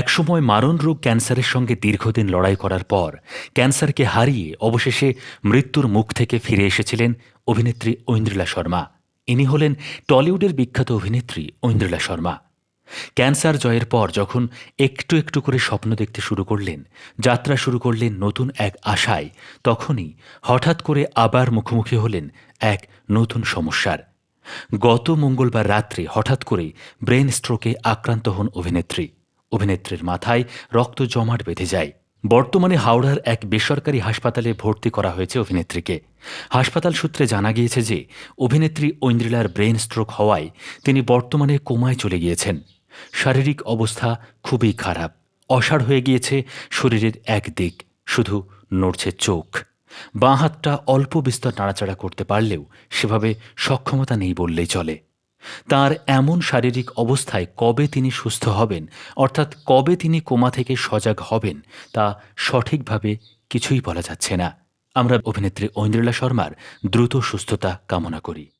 একসময় মারণ রোগ ক্যান্সারের সঙ্গে দীর্ঘদিন লড়াই করার পর ক্যান্সারকে হারিয়ে অবশেষে মৃত্যুর মুখ থেকে ফিরে এসেছিলেন অভিনেত্রী ঐন্দ্রিলা শর্মা। ইনি হলেন টলিউডের বিখ্যাত অভিনেত্রী ঐন্দ্রিলা শর্মা। ক্যান্সার জয়ের পর যখন একটু একটু করে স্বপ্ন দেখতে শুরু করলেন, যাত্রা শুরু করলেন নতুন এক আশায়, তখনই হঠাৎ করে আবার মুখোমুখি হলেন এক নতুন সমস্যার। গত মঙ্গলবার রাত্রে হঠাৎ করে ব্রেন স্ট্রোকে আক্রান্ত হন অভিনেত্রী। অভিনেত্রীর মাথায় রক্ত জমাট বেঁধে যায়। বর্তমানে হাওড়ার এক বেসরকারি হাসপাতালে ভর্তি করা হয়েছে অভিনেত্রীকে। হাসপাতাল সূত্রে জানা গিয়েছে যে, অভিনেত্রী ঐন্দ্রিলার ব্রেন স্ট্রোক হওয়ায় তিনি বর্তমানে কোমায় চলে গিয়েছেন। শারীরিক অবস্থা খুবই খারাপ। অসাড় হয়ে গিয়েছে শরীরের এক দিক, শুধু নড়ছে চোখ। বাঁ হাতটা অল্প বিস্তর নাড়াচাড়া করতে পারলেও সেভাবে সক্ষমতা নেই বললেই চলে। তার এমন শারীরিক অবস্থায় কবে তিনি সুস্থ হবেন, অর্থাৎ কবে তিনি কোমা থেকে সজাগ হবেন, তা সঠিকভাবে কিছুই বলা যাচ্ছে না। আমরা অভিনেত্রী ঐন্দ্রিলা শর্মার দ্রুত সুস্থতা কামনা করি।